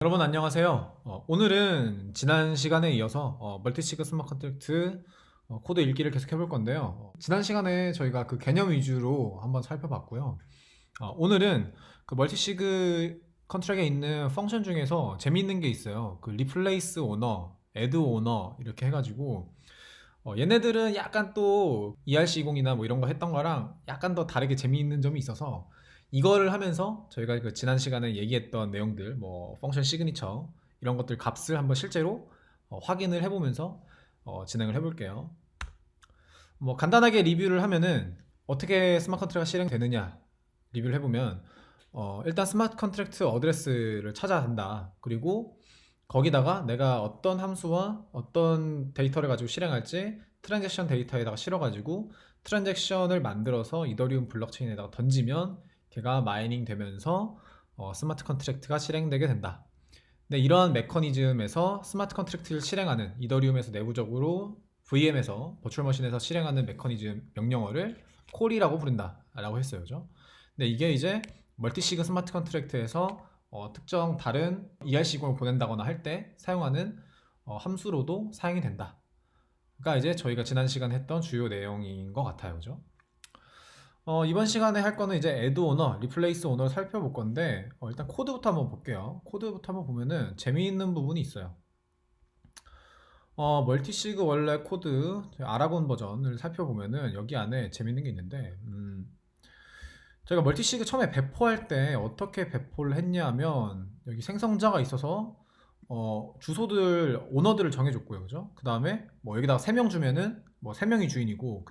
여러분 안녕하세요. 어, 오늘은 지난 시간에 이어서 어, 멀티시그 스마트 컨트랙트 어, 코드 읽기를 계속 해볼 건데요. 어, 지난 시간에 저희가 그 개념 위주로 한번 살펴봤고요. 어, 오늘은 그 멀티시그 컨트랙에 있는 펑션 중에서 재미있는 게 있어요. 그 리플레이스 오너, 애드 오너 이렇게 해가지고 어, 얘네들은 약간 또 ERC20이나 뭐 이런 거 했던 거랑 약간 더 다르게 재미있는 점이 있어서 이거를 하면서 저희가 그 지난 시간에 얘기했던 내용들, 뭐 펑션 시그니처 이런 것들 값을 한번 실제로 어, 확인을 해보면서 어, 진행을 해볼게요. 뭐 간단하게 리뷰를 하면은 어떻게 스마트 컨트랙트가 실행되느냐 리뷰를 해보면 어, 일단 스마트 컨트랙트 어드레스를 찾아야 한다. 그리고 거기다가 내가 어떤 함수와 어떤 데이터를 가지고 실행할지 트랜잭션 데이터에다가 실어가지고 트랜잭션을 만들어서 이더리움 블록체인에다가 던지면 걔가 마이닝 되면서 어, 스마트 컨트랙트가 실행되게 된다. 근데 이러한 메커니즘에서 스마트 컨트랙트를 실행하는 이더리움에서 내부적으로 VM에서 버추얼 머신에서 실행하는 메커니즘 명령어를 콜이라고 부른다라고 했어요. 그죠? 근데 이게 이제 멀티시그 스마트 컨트랙트에서 어, 특정 다른 ERC공을 보낸다거나 할 때 사용하는 어, 함수로도 사용이 된다. 그러니까 이제 저희가 지난 시간 했던 주요 내용인 것 같아요. 그죠? 어, 이번 시간에 할 거는 이제 add 오너, replace 오너를 살펴볼 건데 어, 일단 코드부터 한번 볼게요. 코드부터 한번 보면은 재미있는 부분이 있어요. 어, 멀티시그 원래 코드 아라곤 버전을 살펴보면은 여기 안에 재밌는 게 있는데 음, 저희가 멀티시그 처음에 배포할 때 어떻게 배포를 했냐면 여기 생성자가 있어서 어, 주소들 오너들을 정해줬고요, 그죠? 그 다음에 뭐 여기다가 3명 주면은 뭐 3명이 주인이고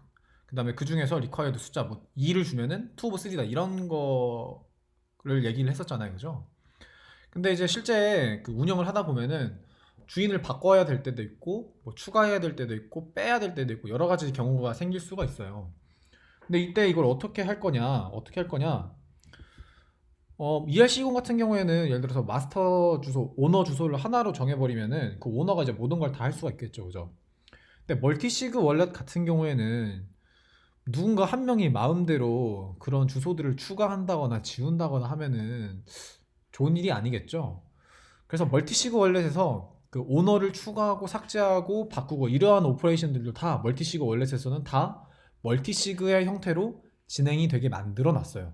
그 다음에 그 중에서 required 숫자 뭐 2를 주면은 2 of 3다 이런 거를 얘기를 했었잖아요, 그죠? 근데 이제 실제 그 운영을 하다 보면은 주인을 바꿔야 될 때도 있고 뭐 추가해야 될 때도 있고 빼야 될 때도 있고 여러 가지 경우가 생길 수가 있어요. 근데 이때 이걸 어떻게 할 거냐? 어떻게 할 거냐? 어, ERC20 같은 경우에는 예를 들어서 마스터 주소, 오너 주소를 하나로 정해버리면은 그 오너가 이제 모든 걸 다 할 수가 있겠죠, 그죠? 근데 멀티시그 월렛 같은 경우에는 누군가 한 명이 마음대로 그런 주소들을 추가한다거나 지운다거나 하면은 좋은 일이 아니겠죠? 그래서 멀티시그 월렛에서 그 오너를 추가하고 삭제하고 바꾸고 이러한 오퍼레이션들도 다 멀티시그 월렛에서는 다 멀티시그의 형태로 진행이 되게 만들어 놨어요.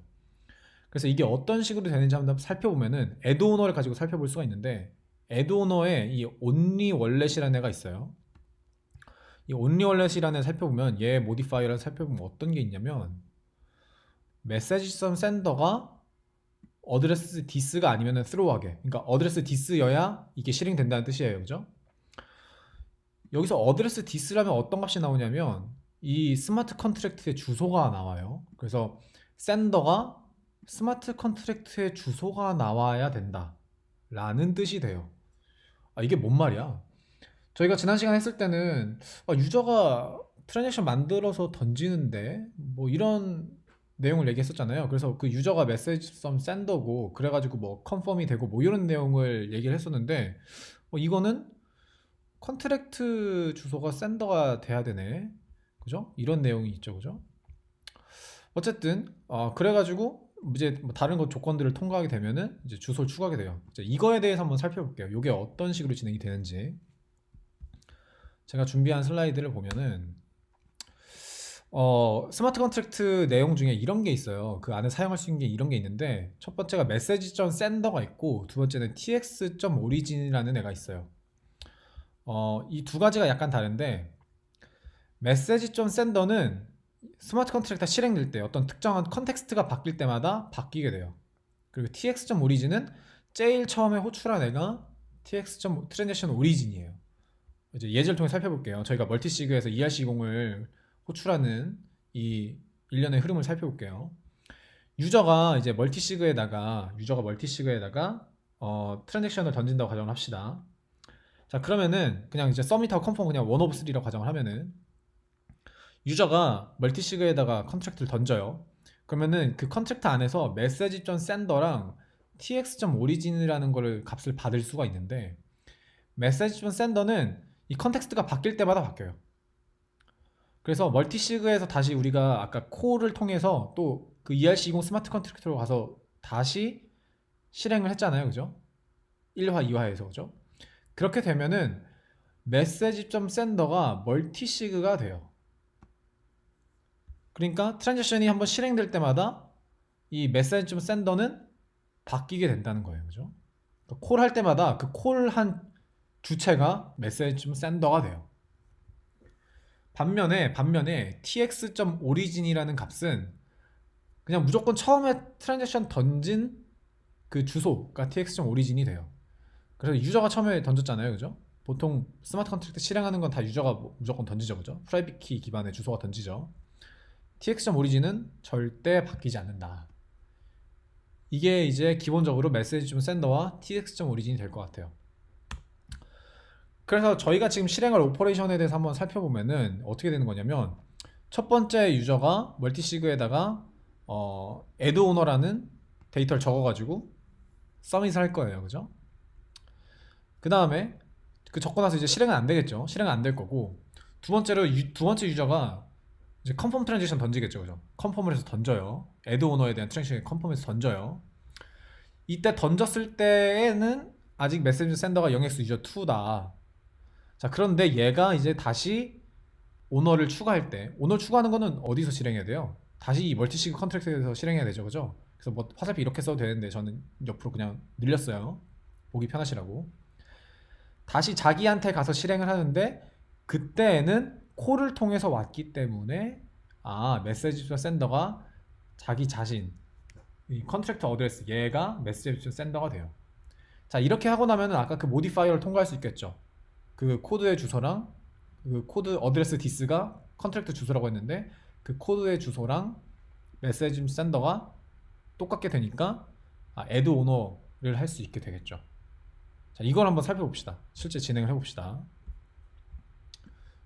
그래서 이게 어떤 식으로 되는지 한번 살펴보면은 애드 오너를 가지고 살펴볼 수가 있는데 애드 오너에 이 only 월렛이라는 애가 있어요. 이 only 월렛이라는 애 살펴보면 얘 모디파이어를 살펴보면 어떤 게 있냐면 메시지 선 센더가 어드레스 디스가 아니면은 throw하게. 그러니까 어드레스 디스여야 이게 실행된다는 뜻이에요. 그죠? 여기서 어드레스 디스라면 어떤 값이 나오냐면 이 스마트 컨트랙트의 주소가 나와요. 그래서 센더가 스마트 컨트랙트의 주소가 나와야 된다 라는 뜻이 돼요. 아 이게 뭔 말이야 저희가 지난 시간 했을 때는 아, 유저가 트랜잭션 만들어서 던지는데 뭐 이런 내용을 얘기했었잖아요. 그래서 그 유저가 메시지 썸 샌더고 그래가지고 뭐 컨펌이 되고 뭐 이런 내용을 얘기를 했었는데 어, 이거는 컨트랙트 주소가 샌더가 돼야 되네. 그죠? 이런 내용이 있죠. 그죠? 어쨌든 어, 그래가지고 이제 뭐 다른 것 조건들을 통과하게 되면은 이제 주소를 추가하게 돼요. 이제 이거에 대해서 한번 살펴볼게요. 이게 어떤 식으로 진행이 되는지. 제가 준비한 슬라이드를 보면은 어, 스마트 컨트랙트 내용 중에 이런 게 있어요. 그 안에 사용할 수 있는 게 이런 게 있는데 첫 번째가 message.sender가 있고 두 번째는 tx.origin이라는 애가 있어요. 어, 이 두 가지가 약간 다른데 message.sender는 스마트 컨트랙트가 실행될 때 어떤 특정한 컨텍스트가 바뀔 때마다 바뀌게 돼요. 그리고 tx.origin은 제일 처음에 호출한 애가 tx.transaction origin이에요. 이제 예제를 통해 살펴볼게요. 저희가 멀티시그에서 ERC20을 호출하는 이 일련의 흐름을 살펴볼게요. 유저가 이제 멀티시그에다가 유저가 멀티시그에다가 어, 트랜잭션을 던진다고 가정을 합시다. 자 그러면은 그냥 이제 서밋하고 컨펌 그냥 원 오브 3라고 가정을 하면은 유저가 멀티시그에다가 컨트랙트를 던져요. 그러면은 그 컨트랙트 안에서 message.sender랑 tx.origin이라는 거를 값을 받을 수가 있는데 message.sender는 이 컨텍스트가 바뀔 때마다 바뀌어요. 그래서 멀티시그에서 다시 우리가 아까 콜을 통해서 또 그 ERC20 스마트 컨트랙터로 가서 다시 실행을 했잖아요. 그죠? 1화, 2화에서 그죠? 그렇게 되면은 메시지.sender가 멀티시그가 돼요. 그러니까 트랜지션이 한번 실행될 때마다 이 메시지.sender는 바뀌게 된다는 거예요. 그죠? 콜 할 때마다 그 콜 한 주체가 메시지.sender가 돼요. 반면에 반면에 tx.origin이라는 값은 그냥 무조건 처음에 트랜지션 던진 그 주소가 tx.origin이 돼요. 그래서 유저가 처음에 던졌잖아요, 그죠? 보통 스마트 컨트랙트 실행하는 건 다 유저가 뭐- 무조건 던지죠, 그죠? 프라이빗 키 기반의 주소가 던지죠. tx.origin은 절대 바뀌지 않는다. 이게 이제 기본적으로 메시지 좀 센더와 tx.origin이 될 것 같아요. 그래서 저희가 지금 실행할 오퍼레이션에 대해서 한번 살펴보면은 어떻게 되는 거냐면 첫 번째 유저가 멀티시그에다가 어, owner라는 데이터를 적어가지고 서밋을 할 거예요, 그죠? 그 다음에 그 적고 나서 이제 실행은 안 되겠죠. 실행은 안 될 거고 두 번째로 유- 두 번째 유저가 이제 컨펌 트랜지션 던지겠죠, 그죠? 컨펌을 해서 던져요. owner에 대한 트랜지션 컨펌해서 던져요. 이때 던졌을 때에는 아직 메시지 센더가 0x 유저 2다. 자 그런데 얘가 이제 다시 오너를 추가할 때 오너 추가하는 거는 어디서 실행해야 돼요? 다시 이 멀티시그 컨트랙트에서 실행해야 되죠, 그죠? 그래서 뭐 화살표 이렇게 써도 되는데 저는 옆으로 그냥 늘렸어요. 보기 편하시라고. 다시 자기한테 가서 실행을 하는데 그때에는 콜을 통해서 왔기 때문에 아 메시지 센더가 자기 자신 이 컨트랙트 어드레스 얘가 메시지 센더가 돼요. 자 이렇게 하고 나면은 아까 그 모디파이어를 통과할 수 있겠죠. 그 코드의 주소랑 그 코드 어드레스 디스가 컨트랙트 주소라고 했는데 그 코드의 주소랑 메시지 센더가 똑같게 되니까 아, add owner를 할 수 있게 되겠죠. 자, 이걸 한번 살펴봅시다. 실제 진행을 해봅시다.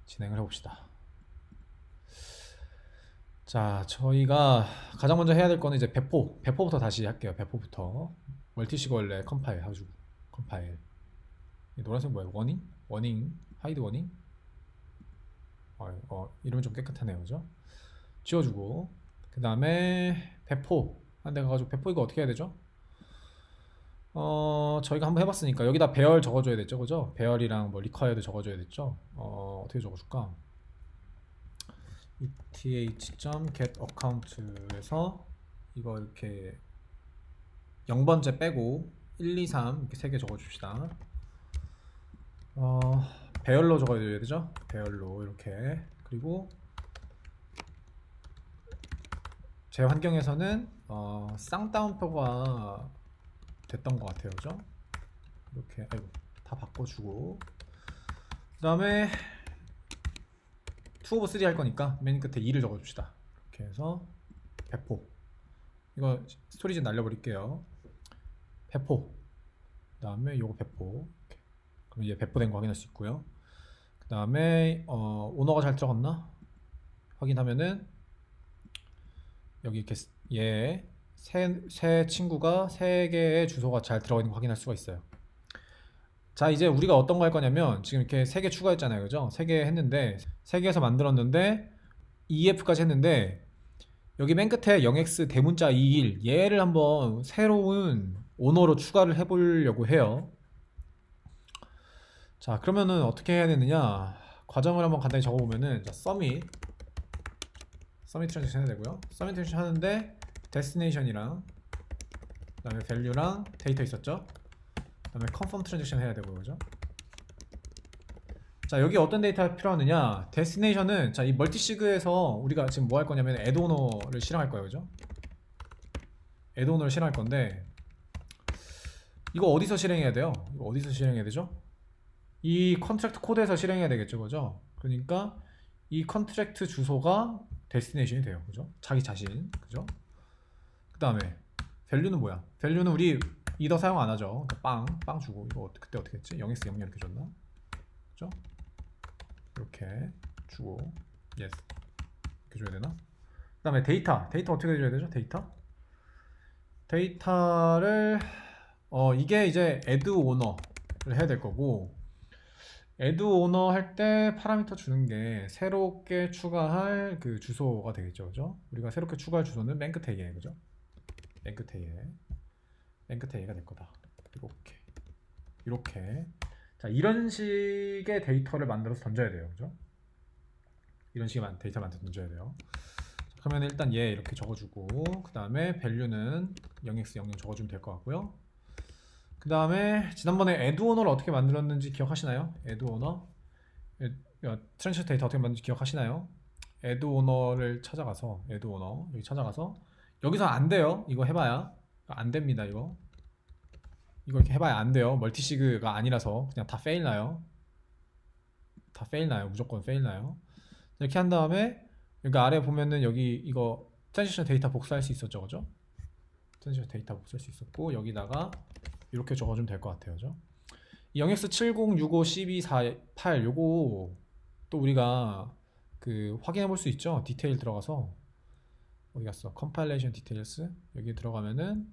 진행을 해봅시다. 자, 저희가 가장 먼저 해야 될 거는 이제 배포, 배포부터 다시 할게요. 배포부터 멀티시그 원래 컴파일 해가지고 컴파일. 이 노란색 뭐예요? 워닝? 워닝? 하이드 워닝? 어, 어 이러면 좀 깨끗하네요, 그죠? 지워주고 그 다음에 배포 한 대 가가지고 배포 이거 어떻게 해야 되죠? 어 저희가 한번 해봤으니까 여기다 배열 적어줘야 됐죠, 그죠? 배열이랑 뭐 리퀘어도 적어줘야 됐죠. 어 어떻게 적어줄까? eth.get account에서 이거 이렇게 0번째 빼고 1, 2, 3 이렇게 세 개 적어줍시다. 어 배열로 적어야 되죠? 배열로 이렇게 그리고 제 환경에서는 어, 쌍따옴표가 됐던 것 같아요, 그죠? 이렇게 아이고 다 바꿔주고 그 다음에 2 오브 3할 거니까 맨 끝에 2를 적어줍시다. 이렇게 해서 배포 이거 스토리지 날려버릴게요. 배포 그 다음에 요거 배포. 그럼 이제 배포된 거 확인할 수 있고요. 그 다음에 어, 오너가 잘 들어갔나 확인하면은 여기 이렇게 얘세 세 친구가 세 개의 주소가 잘 들어가 있는 거 확인할 수가 있어요. 자 이제 우리가 어떤 거 할 거냐면 지금 이렇게 세 개 추가했잖아요, 그죠? 세 개 했는데 세 개에서 만들었는데 EF까지 했는데 여기 맨 끝에 0x 대문자 21 얘를 한번 새로운 오너로 추가를 해보려고 해요. 자 그러면은 어떻게 해야 되느냐? 과정을 한번 간단히 적어보면은 자 서밋 서밋 트랜지션 해야 되고요. 서밋 트랜지션 하는데 데스티네이션이랑 그 다음에 밸류랑 데이터 있었죠? 그 다음에 컨펌 트랜지션 해야 되고요 그죠? 자 여기 어떤 데이터가 필요하느냐? 데스티네이션은 자 이 멀티시그에서 우리가 지금 뭐 할 거냐면 애드오너를 실행할 거예요 그죠? 애드오너를 실행할 건데 이거 어디서 실행해야 돼요? 이거 어디서 실행해야 되죠 이 컨트랙트 코드에서 실행해야 되겠죠, 그죠? 그러니까 이 컨트랙트 주소가 데스티네이션이 돼요, 그죠? 자기 자신, 그죠? 그 다음에 밸류는 뭐야? 밸류는 우리 이더 사용 안 하죠. 그러니까 빵, 빵 주고 이거 그때 어떻게 했지? 0x 0 이렇게 줬나? 그죠? 이렇게 주고 yes 이렇게 줘야 되나? 그 다음에 데이터, 데이터 어떻게 줘야 되죠? 데이터? 데이터를 어 이게 이제 add owner를 해야 될 거고 add owner 할 때 파라미터 주는 게 새롭게 추가할 그 주소가 되겠죠, 그죠? 우리가 새롭게 추가할 주소는 맨 끝에 얘, 그죠? 맨 끝에 얘, 맨 끝에 얘가 될 거다. 이렇게 이렇게 자 이런 식의 데이터를 만들어서 던져야 돼요, 그죠? 이런 식의 만- 데이터 만들어 던져야 돼요. 자, 그러면 일단 얘 이렇게 적어주고 그 다음에 밸류는 0x 00 적어주면 될 것 같고요. 그 다음에 지난번에 에드오너를 어떻게 만들었는지 기억하시나요? 에드오너 트랜스 데이터 어떻게 만드는지 기억하시나요? 에드오너를 찾아가서 에드오너 여기 찾아가서 여기서 안 돼요. 이거 해봐야 안 됩니다. 이거 이거 이렇게 해봐야 안 돼요. 멀티시그가 아니라서 그냥 다 페일 나요. 다 페일 나요. 무조건 페일 나요. 이렇게 한 다음에 여기 아래 보면은 여기 이거 트랜지션 데이터 복사할 수 있었죠, 그죠? 트랜지션 데이터 복사할 수 있었고 여기다가 이렇게 적어주면 될 것 같아요, 그죠? 0x70, 65, 12, 4, 8 요거 또 우리가 그 확인해 볼 수 있죠. 디테일 들어가서 어디 갔어? 컴파일레이션 디테일스 여기 들어가면은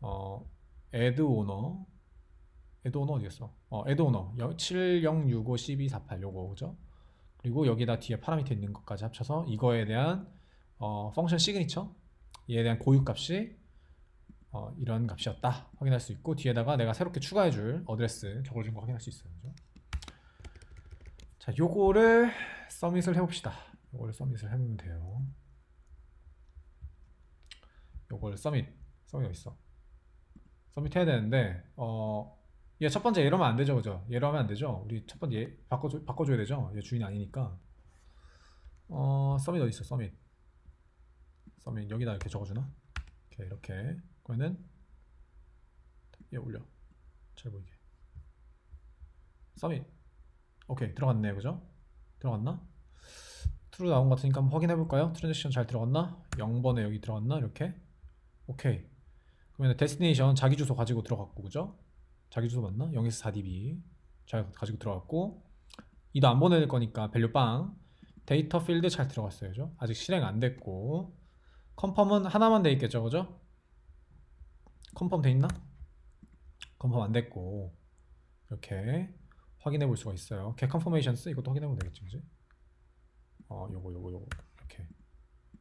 어 add owner 어디 갔어? 어 add owner 7065 12 48 요거 그죠? 그리고 여기다 뒤에 파라미터 있는 것까지 합쳐서 이거에 대한 어 펑션 시그니처 얘에 대한 고유 값이 어, 이런 값이었다 확인할 수 있고 뒤에다가 내가 새롭게 추가해줄 어드레스 적어준 거 확인할 수 있어요. 그죠? 자, 요거를 서밋을 해봅시다. 요거를 서밋을 해보면 돼요. 요걸 서밋, 서밋 어디 있어? 서밋 해야 되는데 어, 얘 첫 번째 하면 안 되죠, 그죠? 얘로 하면 안 되죠. 우리 첫 번째 얘 바꿔줘, 바꿔줘야 되죠. 얘 주인 아니니까. 어, 서밋 어디 있어? 서밋. 서밋 여기다 이렇게 적어주나? 이렇게 이렇게. 그러면은 얘 올려. 잘 보이게. 서밋. 오케이 들어갔네 그죠? 들어갔나? 트루 나온 것 같으니까 한번 확인해 볼까요? 트랜지션 잘 들어갔나? 0번에 여기 들어갔나? 이렇게 오케이 그러면 데스티네이션 자기 주소 가지고 들어갔고 그죠? 자기 주소 맞나? 0에서 4db 잘 가지고 들어갔고 이도 안 보낼 거니까 밸류 빵 데이터 필드 잘 들어갔어요 그죠? 아직 실행 안 됐고 컨펌은 하나만 돼 있겠죠 그죠? 컨펌 돼 있나? 컨펌 안 됐고 이렇게 확인해 볼 수가 있어요. get confirmations 이것도 확인해 보면 되겠지, 그지? 어, 요거 요거 요거 이렇게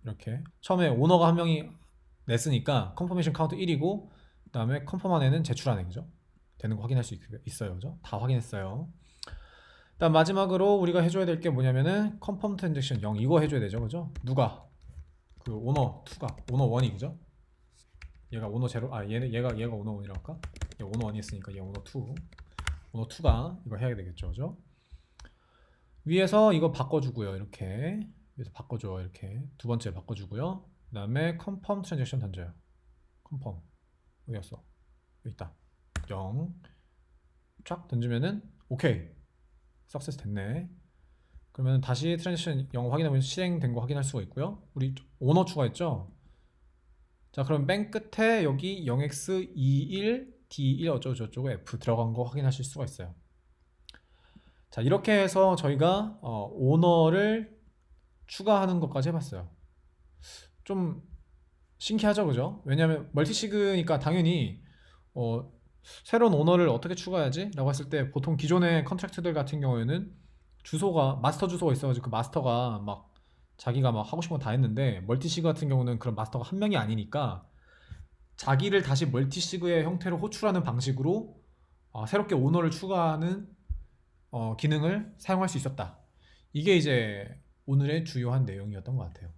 이렇게 처음에 오너가 한 명이 냈으니까 confirmation 카운트 1이고 그다음에 컨펌 안에는 제출하네, 그죠? 되는 거 확인할 수 있, 있어요, 그죠? 다 확인했어요. 일단 마지막으로 우리가 해줘야 될 게 뭐냐면은 confirm transaction 0 이거 해줘야 되죠, 그죠? 누가 그 오너 2가 오너 1이 그죠? 얘가 오너 제로 아 얘는 얘가 얘가 오너 1이라고 할까? 얘 오너 1이 있으니까 얘 오너 2 오너 2가 이거 해야 되겠죠, 그죠? 위에서 이거 바꿔주고요, 이렇게 위에서 바꿔줘, 이렇게 두 번째 바꿔주고요. 그다음에 confirm transaction 던져요. confirm 어디 갔어? 여기 있다. 0. 쫙 던지면은 오케이, 석세스 됐네. 그러면 다시 트랜지션 0 확인하면 실행된 거 확인할 수가 있고요. 우리 오너 추가했죠? 자, 그럼 맨 끝에 여기 0x21 D1 어쩌고 저쩌고 F 들어간 거 확인하실 수가 있어요. 자, 이렇게 해서 저희가 어, 오너를 추가하는 것까지 해봤어요. 좀 신기하죠, 그죠? 왜냐하면 멀티시그니까 당연히 어, 새로운 오너를 어떻게 추가해야지? 라고 했을 때 보통 기존의 컨트랙트들 같은 경우에는 주소가 마스터 주소가 있어가지고 그 마스터가 막 자기가 막 하고 싶은 거 다 했는데 멀티시그 같은 경우는 그런 마스터가 한 명이 아니니까 자기를 다시 멀티시그의 형태로 호출하는 방식으로 어, 새롭게 오너를 추가하는 어, 기능을 사용할 수 있었다. 이게 이제 오늘의 주요한 내용이었던 것 같아요.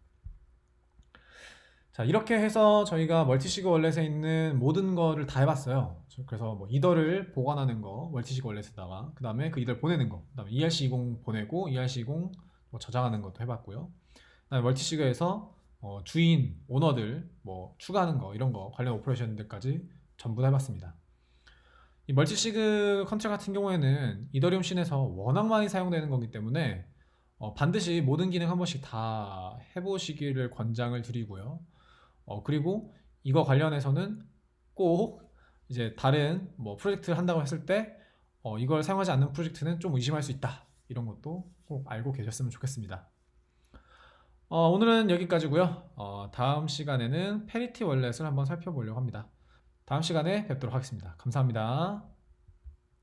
자 이렇게 해서 저희가 멀티시그 월렛에 있는 모든 거를 다 해봤어요. 그래서 뭐 이더를 보관하는 거 멀티시그 월렛에다가 그 다음에 그 이더를 보내는 거, 그 다음에 ERC20 보내고 ERC20 뭐 저장하는 것도 해봤고요. 멀티시그에서 어, 주인, 오너들 뭐 추가하는 거 이런 거 관련 오퍼레이션들까지 전부 다 해봤습니다. 이 멀티시그 컨트랙 같은 경우에는 이더리움 씬에서 워낙 많이 사용되는 거기 때문에 어, 반드시 모든 기능 한 번씩 다 해보시기를 권장을 드리고요. 어, 그리고 이거 관련해서는 꼭 이제 다른 뭐 프로젝트를 한다고 했을 때 어, 이걸 사용하지 않는 프로젝트는 좀 의심할 수 있다. 이런 것도 꼭 알고 계셨으면 좋겠습니다. 어, 오늘은 여기까지고요. 어, 다음 시간에는 페리티 월렛을 한번 살펴보려고 합니다. 다음 시간에 뵙도록 하겠습니다. 감사합니다.